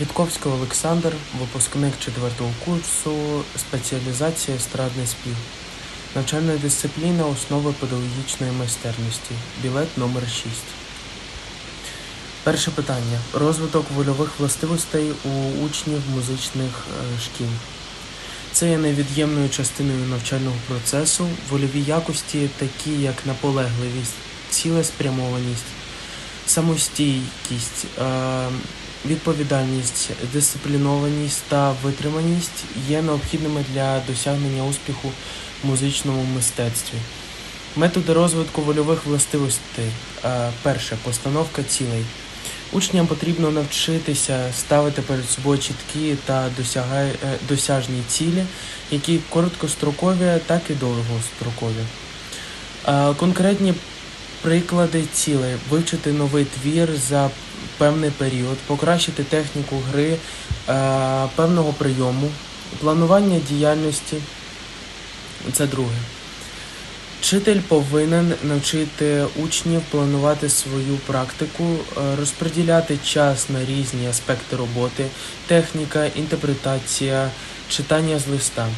Вітковський Олександр, випускник 4 курсу, спеціалізація естрадний спів. Навчальна дисципліна основи педагогічної майстерності. Білет номер 6. Перше питання. Розвиток вольових властивостей у учнів музичних е, шкіл. Це є невід'ємною частиною навчального процесу. Вольові якості, такі як наполегливість, цілеспрямованість, самостійкість, е, відповідальність, дисциплінованість та витриманість є необхідними для досягнення успіху в музичному мистецтві. Методи розвитку вольових властивостей. Е, Перше постановка цілей. Учням потрібно навчитися ставити перед собою чіткі та е, досяжні цілі, які короткострокові, так і довгострокові. Е, Конкретні приклади цілей вивчити новий твір за певний період, покращити техніку гри е, певного прийому, планування діяльності. Це друге. Вчитель повинен навчити учнів планувати свою практику, е, розподіляти час на різні аспекти роботи, техніка, інтерпретація, читання з листа,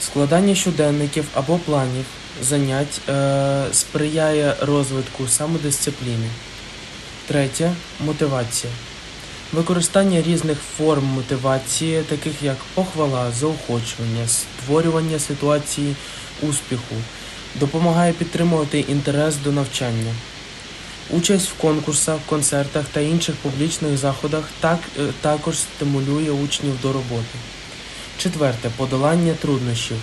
складання щоденників або планів занять е, сприяє розвитку самодисципліни. Третє мотивація. Використання різних форм мотивації, таких як похвала, заохочування, створювання ситуації успіху, допомагає підтримувати інтерес до навчання. Участь в конкурсах, концертах та інших публічних заходах так, е, також стимулює учнів до роботи. Четверте подолання труднощів.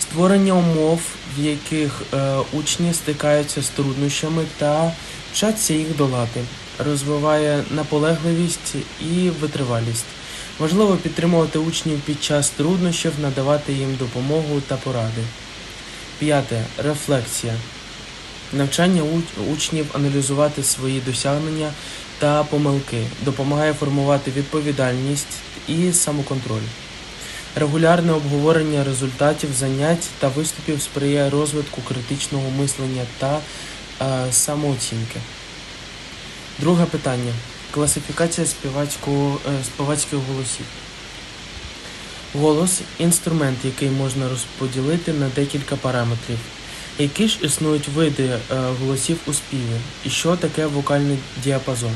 Створення умов, в яких е, учні стикаються з труднощами та вчаться їх долати, розвиває наполегливість і витривалість. Важливо підтримувати учнів під час труднощів, надавати їм допомогу та поради. П'яте рефлексія. Навчання учнів аналізувати свої досягнення та помилки допомагає формувати відповідальність і самоконтроль. Регулярне обговорення результатів занять та виступів сприяє розвитку критичного мислення та самооцінки. Друге питання. Класифікація е, співацьких голосів. Голос інструмент, який можна розподілити на декілька параметрів. Які ж існують види е, голосів у співі? І що таке вокальний діапазон?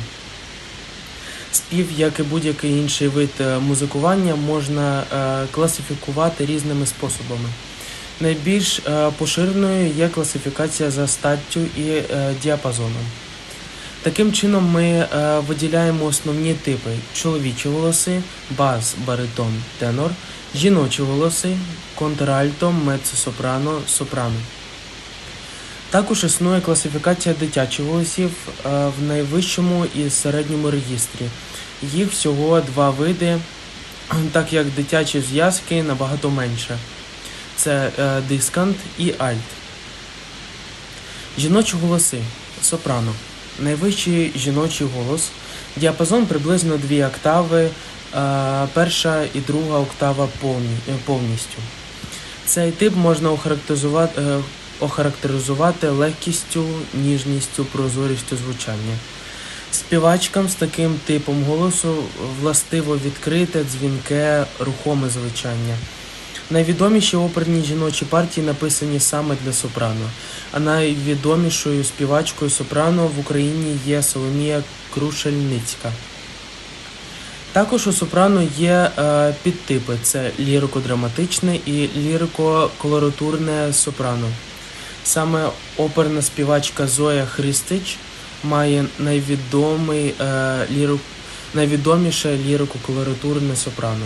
Спів, як і будь-який інший вид е, музикування, можна класифікувати різними способами. Найбільш е, поширеною є класифікація за статтю і е, діапазоном. Таким чином, ми е, виділяємо основні типи: чоловічі голоси, бас, баритон, тенор, жіночі голоси, контральто, меццо-сопрано, сопрано. Також існує класифікація дитячих голосів е, в найвищому і середньому регістрі. Їх всього два види, так як дитячі зв'язки набагато менше. Це е, дискант і альт. Жіночі голоси сопрано. Найвищий жіночий голос. Діапазон приблизно дві октави, е, перша і друга октава е, повністю. Цей тип можна охарактеризувати, охарактеризувати легкістю, ніжністю, прозорістю звучання. Співачкам з таким типом голосу властиво відкрите, дзвінке, рухоме звучання. Найвідоміші оперні жіночі партії написані саме для сопрано, а найвідомішою співачкою сопрано в Україні є Соломія Крушельницька. Також у сопрано є е, підтипи: це лірико-драматичне і лірико-колоратурне сопрано. Саме оперна співачка Зоя Христич має найвідомий, е, ліру, найвідоміше лірико-колоратурне сопрано.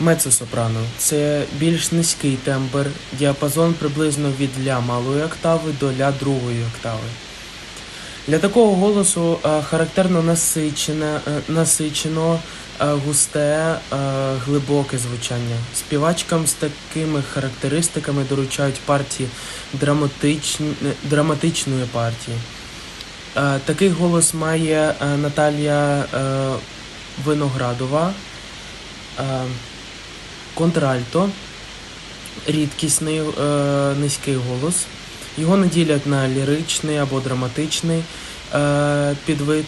Меццо-сопрано – це більш низький тембр, діапазон приблизно від ля малої октави до ля другої октави. Для такого голосу е, характерно насичене, е, насичено, е, густе, глибоке звучання. Співачкам з такими характеристиками доручають партії драматичні, драматичної партії. Такий голос має Наталія Виноградова, контральто, рідкісний е, низький голос. Його не ділять на ліричний або драматичний е, підвид.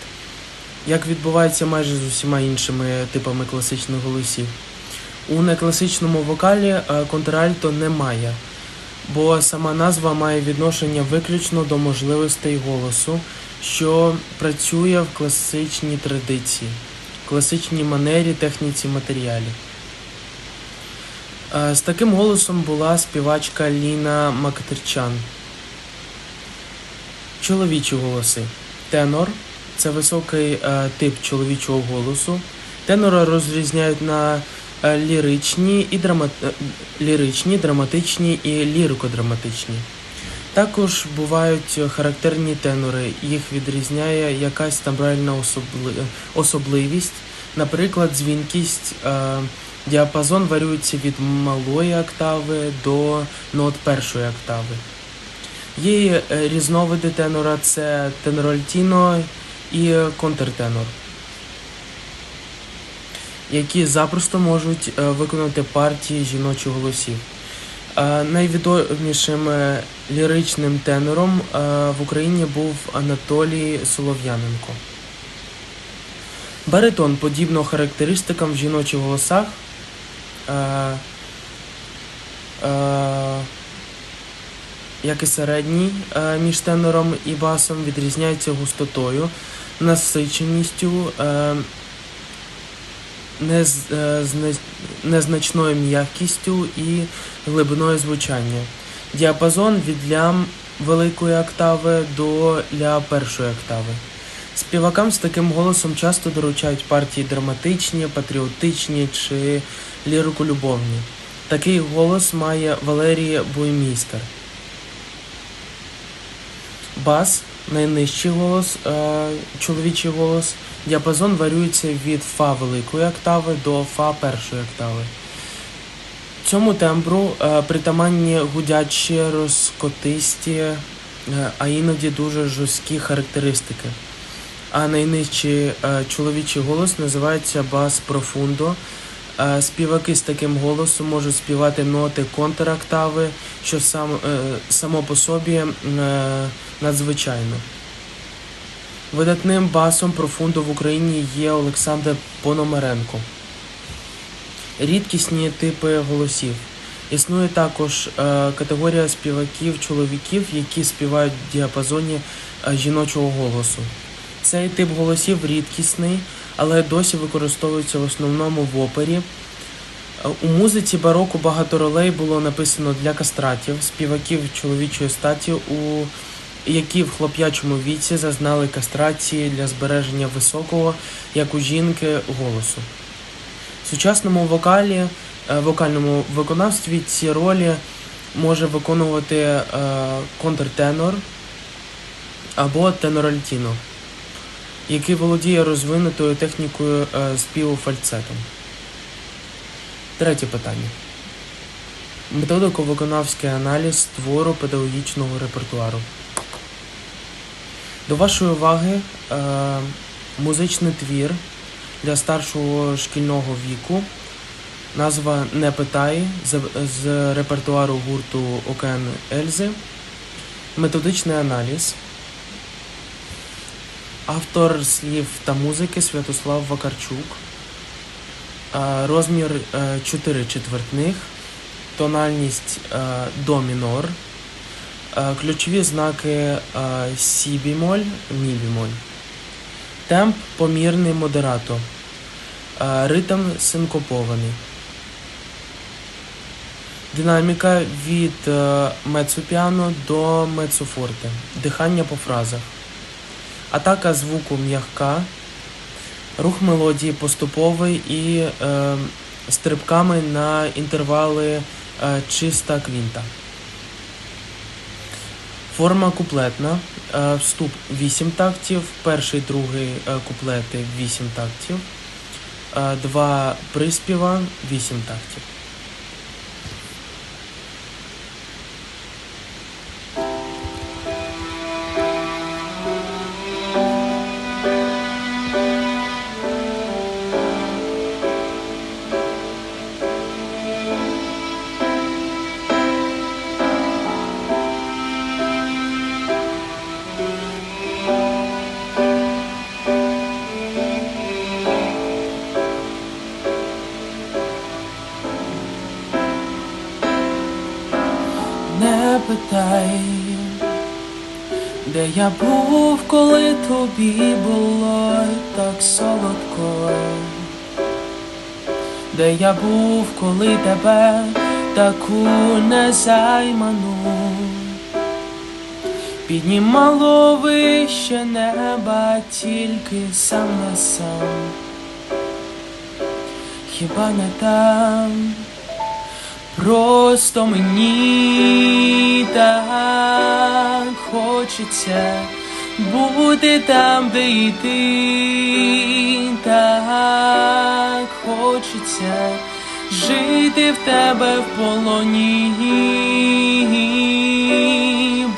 як відбувається майже з усіма іншими типами класичних голосів. У некласичному вокалі е, контральто немає, бо сама назва має відношення виключно до можливостей голосу, що працює в класичній традиції, класичній манері, техніці матеріалі. Е, З таким голосом була співачка Ліна Мактерчан. Чоловічі голоси. Тенор це високий е, тип чоловічого голосу. Тенора розрізняють на е, ліричні, і драма... ліричні, драматичні і лірико-драматичні. Також бувають характерні тенори, їх відрізняє якась тембральна особли... особливість, наприклад, дзвінкість. Діапазон варіюється від малої октави до нот першої октави. Є е, різновиди тенора це тенор альтіно і контртенор, які запросто можуть е, виконати партії жіночих голосів. Е, Найвідомішим ліричним тенором в Україні був Анатолій Солов'яненко. Баритон, подібно характеристикам в жіночих голосах, е, е, як і середній е, між тенором і басом, відрізняється густотою, насиченістю, незначною м'якістю і глибиною звучання. Діапазон від лям великої октави до ля першої октави. Співакам з таким голосом часто доручають партії драматичні, патріотичні чи лірико-любовні. Такий голос має Валерій Буймістер. Бас найнижчий голос, е, чоловічий голос. Діапазон варіюється від фа великої октави до фа першої октави. Цьому тембру е, притаманні гудячі, розкотисті, е, а іноді дуже жорсткі характеристики. А найнижчий е, чоловічий голос називається бас профундо. Е, Співаки з таким голосом можуть співати ноти контроктави, що сам, е, само по собі надзвичайно. Видатним басом профундо в Україні є Олександр Пономаренко. Рідкісні типи голосів. Існує також категорія співаків-чоловіків, які співають в діапазоні жіночого голосу. Цей тип голосів рідкісний, але досі використовується в основному в опері. Е, У музиці бароко багато ролей було написано для кастратів, співаків чоловічої статі, у які в хлоп'ячому віці зазнали кастрації для збереження високого, як у жінки, голосу. В сучасному вокалі, е, вокальному виконавстві ці ролі може виконувати е, контртенор або тенор-альтіно, який володіє розвинутою технікою е, співу фальцетом. Третє питання. Методико-виконавський аналіз твору педагогічного репертуару. До вашої уваги е, музичний твір для старшого шкільного віку. Назва Не питай з, з репертуару гурту Океан Ельзи. Методичний аналіз. Автор слів та музики Святослав Вакарчук. Е, Розмір е, 4 четвертних. Тональність е, до мінор. Е, Ключові знаки е, сі бімоль, мі бімоль. Темп помірний модерато. Е, Ритм синкопований. Динаміка від е, мецо-піано до мецо-форте. Дихання по фразах. Атака звуку м'ягка. Рух мелодії поступовий і е, стрибками на інтервали е, чиста квінта. Форма куплетна. Е, Вступ 8 тактів, перший, другий е, куплети 8 тактів, е, два приспіва 8 тактів. Я був, коли тобі було так солодко, де я був, коли тебе таку незайману піднімало вище неба тільки сам на сам. Хіба не там? Просто мені так хочеться бути там, де і ти. Так хочеться жити в тебе в полоні,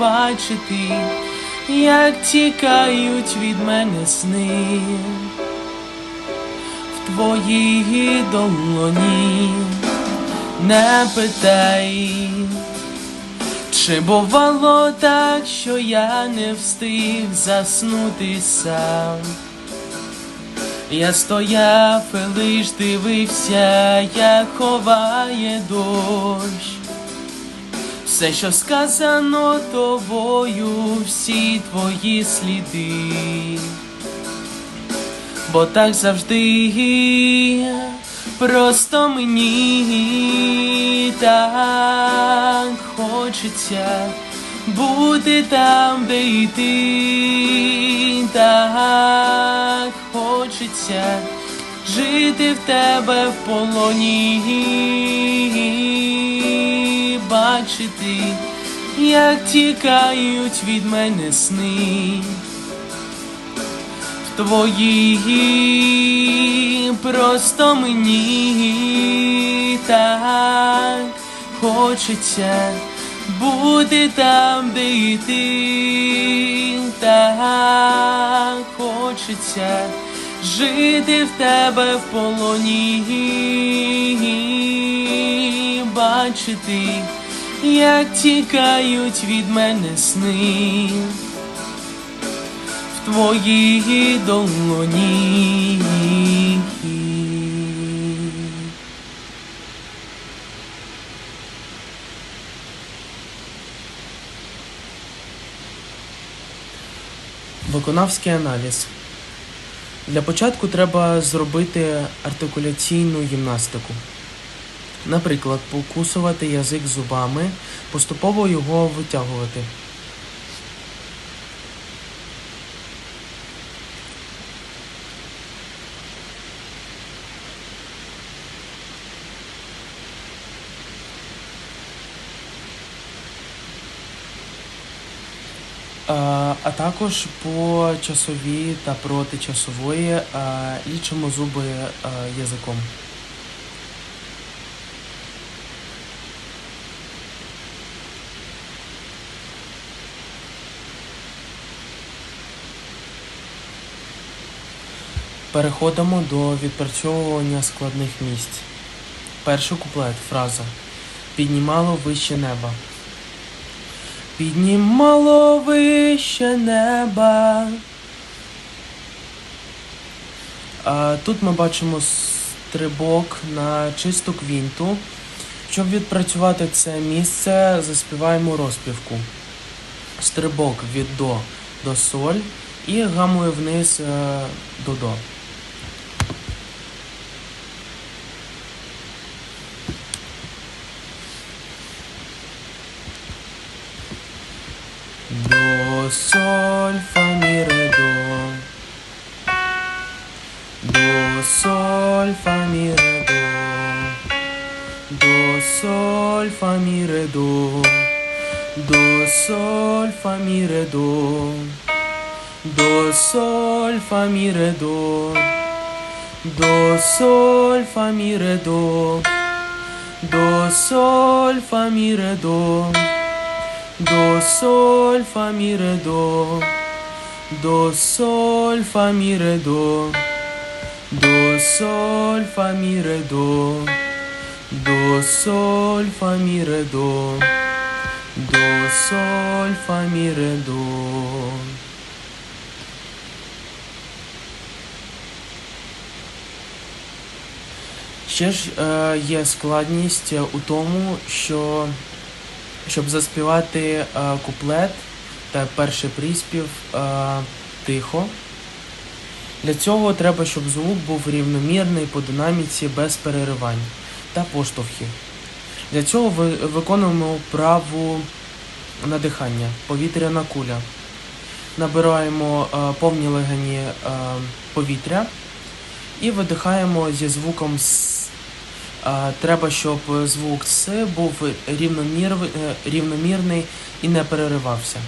бачити, як тікають від мене сни. В твоїй долоні не питай, чи бувало так, що я не встиг заснути сам. Я стояв і лиш дивився, як ховає дощ. Все, що сказано тобою, всі твої сліди, бо так завжди. Просто мені так хочеться бути там, де і ти. Так хочеться жити в тебе в полоні, бачити, як тікають від мене сни твої просто мені так хочеться бути там, де і ти. Так хочеться жити в тебе в полоні, бачити, як тікають від мене сни твоїй долоні. Виконавський аналіз. Для початку треба зробити артикуляційну гімнастику. Наприклад, покусувати язик зубами, поступово його витягувати. А також по часовій та проти часової е, лічимо зуби язиком. Переходимо до відпрацьовування складних місць. Перший куплет, фраза. Піднімало вище неба. Піднімало вище неба. А, тут ми бачимо стрибок на чисту квінту. Щоб відпрацювати це місце, заспіваємо розпівку. Стрибок від до до соль і гамою вниз е, до до. do, sol, fa, mi, re, do. Do, sol, fa, mi, re, do. Do, sol, fa, mi, re, do. Do, sol, fa, mi, re, do. Do, sol, fa, mi, re, do. Do, sol, fa, mi, re, do. Do, sol, fa, mi, re, do. do sol fa mi re do do sol fa mi re do do sol fa mi re do do sol fa mi re do do sol fa mi re do Ще ж є складність у тому, що щоб заспівати е, куплет та перший приспів е, тихо. Для цього треба, щоб звук був рівномірний по динаміці без переривань та поштовхів. Для цього ви виконуємо вправу надихання, повітряна куля. Набираємо е, повні легені повітря і видихаємо зі звуком С. Треба, щоб звук С був е, рівномірний і не переривався.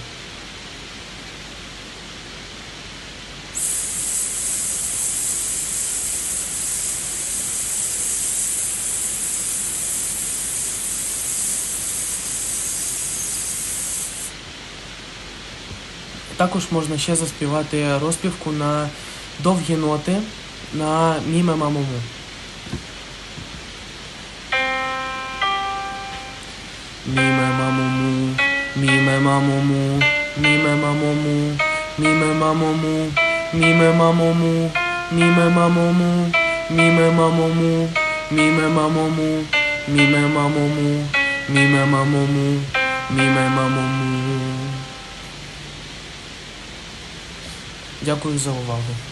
Також можна ще заспівати розпівку на довгі ноти на міме мамому. Міме мамому, міме мамому, міме мамому, міме мамому, міме мамому, міме мамому, міме мамому, міме мамому, міме мамому, міме мамому, міме мамому. Дякую за увагу.